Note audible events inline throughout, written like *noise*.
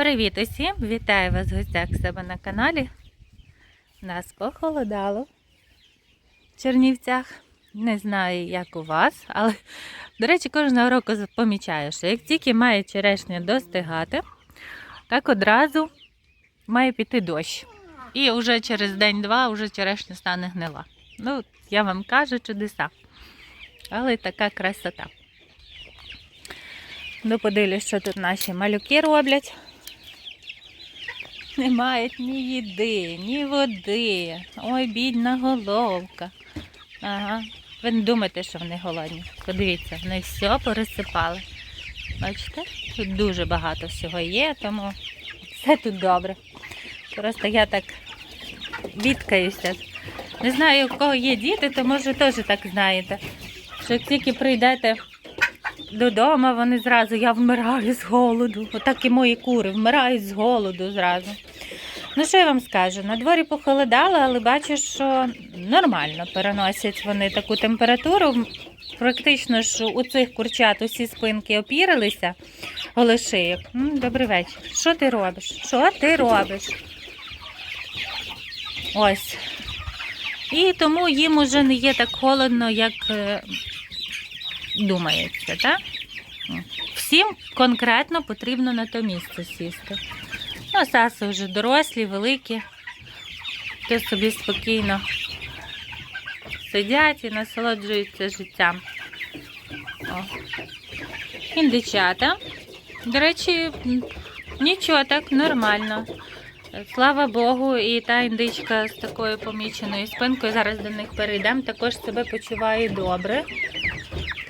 Привіт усім! Вітаю вас в гостях себе на каналі. Нас похолодало в Чернівцях. Не знаю, як у вас, але, до речі, кожного року помічаю, що як тільки має черешня достигати, так одразу має піти дощ. І вже через день-два вже черешня стане гнила. Ну, я вам кажу чудеса. Але така красота. Ну, подивлюсь, що тут наші малюки роблять. Не мають ні їди, ні води. Ой, бідна головка. Ага. Ви не думаєте, що вони голодні. Подивіться, вони все пересипали. Бачите? Тут дуже багато всього є, тому все тут добре. Просто я так відкаюся. Не знаю, у кого є діти, то може теж так знаєте. Що тільки прийдете додому, вони зразу я вмираю з голоду. Отак і мої кури вмирають з голоду зразу. Ну, що я вам скажу? На дворі похолодало, але бачу, що нормально переносять вони таку температуру. Практично ж у цих курчат усі спинки опірилися, голошийок. М, Добрий вечір. Що ти робиш? Що ти робиш? Ось. І тому їм уже не є так холодно, як е, думається, так? Всім конкретно потрібно на то місце сісти. Ну, Саси вже дорослі, великі, то собі спокійно сидять і насолоджуються життям. О. Індичата. До речі, нічого так, нормально. Слава Богу, і та індичка з такою поміченою спинкою, зараз до них перейдемо, також себе почуває добре.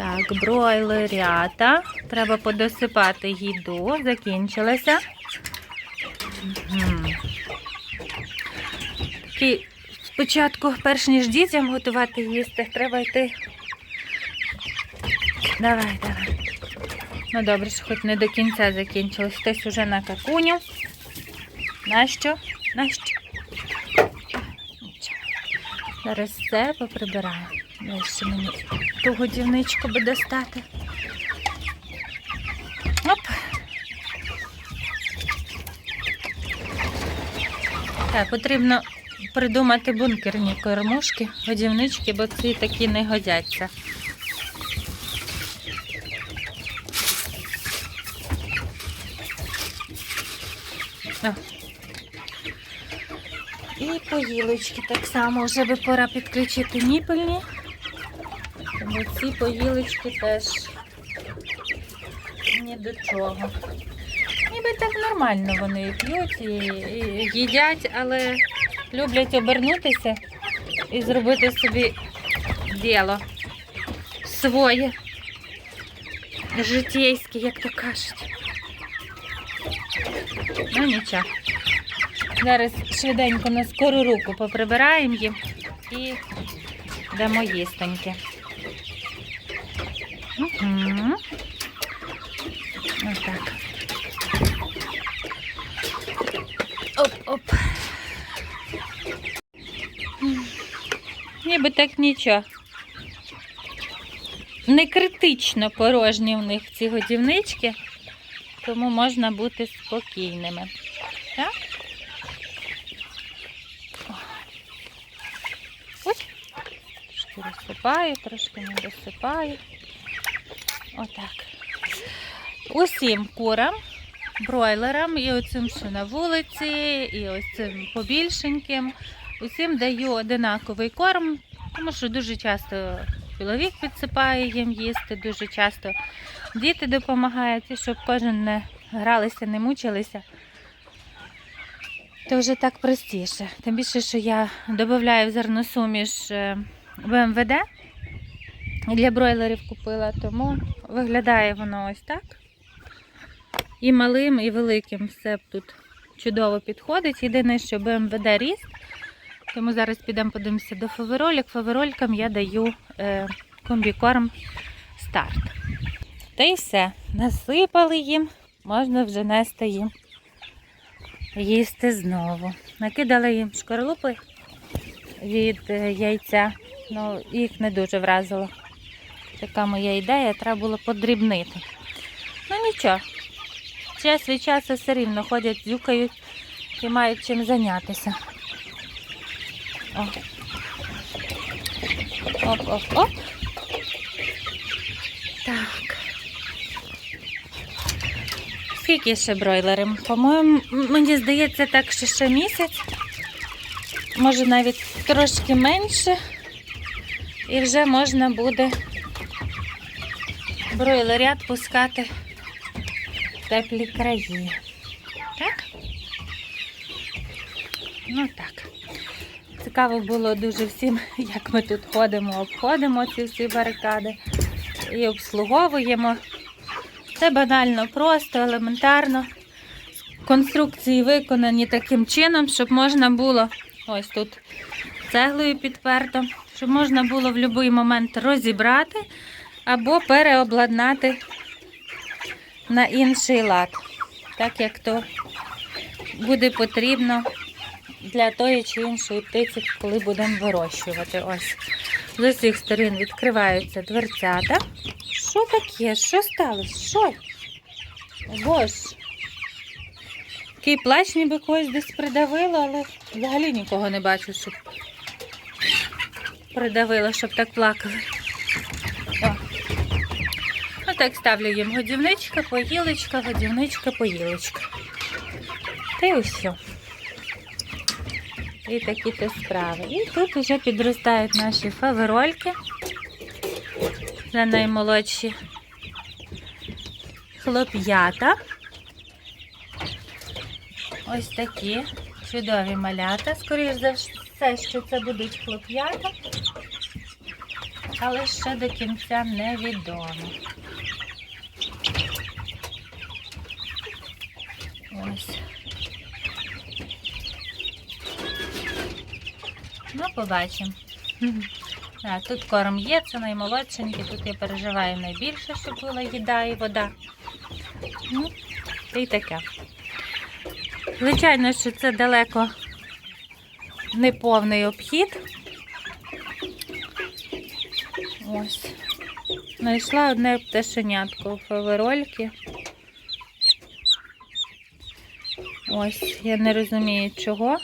Так, бройлерята. Треба подосипати їду. Закінчилася. Такий спочатку, перш ніж дітям готувати їсти, треба йти. Давай, давай. Ну добре, що хоч не до кінця закінчилось. Хтось уже на какуню. Нащо? Нащо? Зараз все поприбираю. Ще мені ту годівничку би достати. Оп. Так, потрібно придумати бункерні кормушки, годівнички, бо ці такі не годяться. О. І поїлочки так само вже би пора підключити ніпельні. Тому ці поїлочки теж ні до чого. Ніби так нормально вони п'ють і, і їдять, але люблять обернутися і зробити собі діло своє, житейське, як то кажуть. Ну нічого. Зараз швиденько на скору руку поприбираємо їм і дамо їстоньки. Угу. Ось так. Оп-оп. Ніби так нічого. Не критично порожні в них ці годівнички, тому можна бути спокійними. Так? О. Ой. Трошки розсипаю, трошки не досипаю. Отак. Усім курам, бройлерам, і оцим, що на вулиці, і ось цим побільшеньким. Усім даю одинаковий корм, тому що дуже часто чоловік підсипає їм їсти, дуже часто діти допомагають, щоб кожен не гралися, не мучилися. То вже так простіше. Тим більше, що я додаю в зерносуміш е, Для бройлерів купила, тому виглядає воно ось так. І малим, і великим все тут чудово підходить. Єдине, що БМВД ріст, тому зараз підемо подивимося до фаверолік. Фаверолькам я даю е, комбікорм старт. Та й все. Насипали їм, можна вже нести їм їсти знову. Накидали їм шкарлупи від е, яйця, ну їх не дуже вразило. Така моя ідея, треба було подрібнити. Ну нічого, час від часу все рівно ходять, дзюкають і мають чим зайнятися. Оп, оп, оп. Так. Скільки ще бройлерам? По-моєму, мені здається, так, що ще місяць. Може навіть трошки менше. І вже можна буде бройлерят пускати в теплі краї. Так? Ну так. Цікаво було дуже всім, як ми тут ходимо, обходимо ці всі барикади і обслуговуємо. Це банально, просто, елементарно. Конструкції виконані таким чином, щоб можна було ось тут цеглою підперто, щоб можна було в будь-який момент розібрати або переобладнати на інший лад, так як то буде потрібно для тої чи іншої птиці, коли будемо вирощувати. Ось з усіх сторін відкриваються дверцята. Що таке? Що сталося? Що? О, Боже. Такий плач ніби когось десь придавило, але взагалі нікого не бачу, щоб придавило, щоб так плакали. О. Отак ставлю їм годівничка, поїлочка, годівничка, поїлочка. Та й усе. І такі то справи. І тут вже підростають наші фаверольки. Це наймолодші хлоп'ята. Ось такі чудові малята. Скоріше за все, що це будуть хлоп'ята, але ще до кінця невідомо. Ось. Ну, побачимо. *laughs* Тут корм є, це наймолодшенький, тут я переживаю найбільше, щоб була їда і вода. Ну, та таке. Звичайно, що це далеко не повний обхід. Ось. Знайшла одне пташенятко у фаверольки. Ось, я не розумію чого.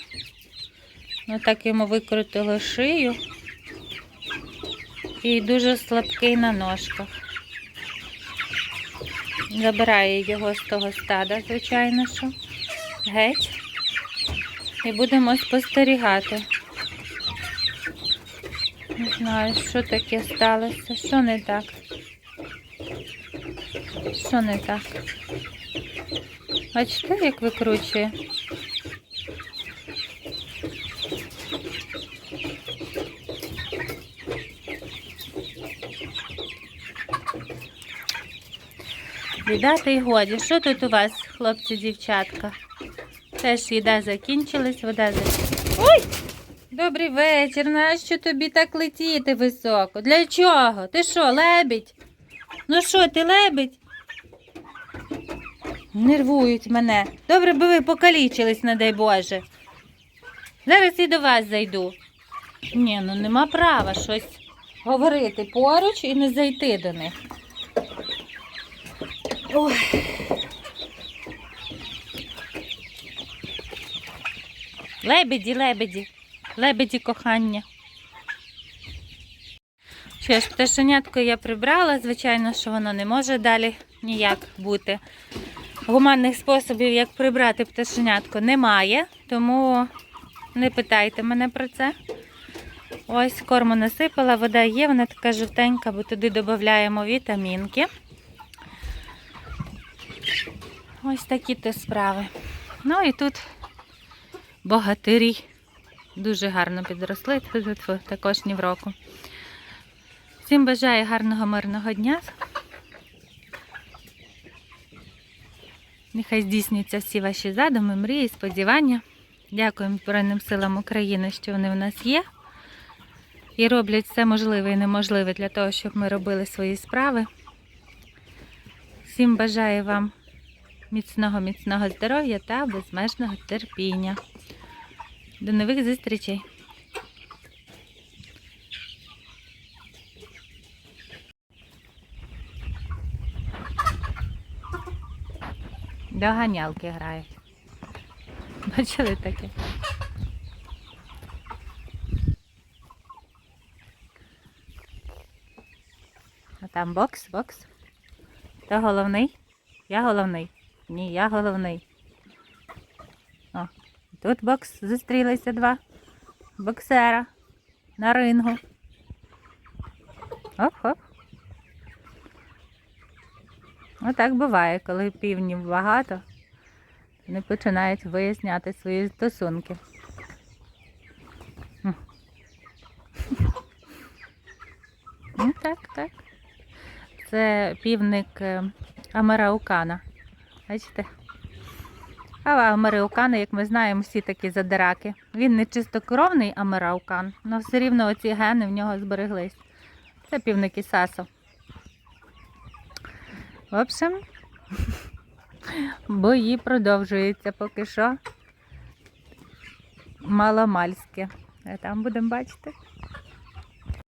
Ну так йому викрутило шию. І дуже слабкий на ножках. Забираю його з того стада, звичайно, що. Геть. І будемо спостерігати. Не знаю, що таке сталося, що не так. Що не так? Бачите, як викручує? Віддати й годі. Що тут у вас, хлопці, дівчатка? Теж їда закінчилась, вода закінчилась. Ой! Добрий вечір. Нащо тобі так летіти високо? Для чого? Ти що, лебідь? Ну що, ти лебідь? Нервують мене. Добре би ви покалічились, не дай Боже. Зараз і до вас зайду. Ні, ну нема права щось говорити поруч і не зайти до них. Ой. Лебеді, лебеді, лебеді кохання. Що ж, пташенятко я прибрала, звичайно, що воно не може далі ніяк бути. Гуманних способів, як прибрати пташенятко, немає, тому не питайте мене про це. Ось корму насипала, вода є, вона така жовтенька, бо туди додаємо вітамінки. Ось такі то справи. Ну і тут богатирі дуже гарно підросли. Тьфу-тьфу-тьфу, також ні в року. Всім бажаю гарного мирного дня. Нехай здійсняться всі ваші задуми, мрії, сподівання. Дякуємо Збройним силам України, що вони в нас є. І роблять все можливе і неможливе для того, щоб ми робили свої справи. Всім бажаю вам міцного, міцного здоров'я та безмежного терпіння. До нових зустрічей! Доганялки грають. Бачили таке? А там бокс, бокс. Хто головний? Я головний. Ні, я головний. О, тут бокс зустрілися два боксера на рингу. Оп-хоп. Отак буває, коли півнів багато, вони починають виясняти свої стосунки. Ну, так, так. Це півник е, Амераукана. Бачите? А Амераукани, як ми знаємо, всі такі задираки. Він не чистокровний Амераукан, але все рівно оці гени в нього збереглись. Це півник Ісасо. В общем, *laughs* бої продовжуються поки що. Маломальське. А там будемо бачити.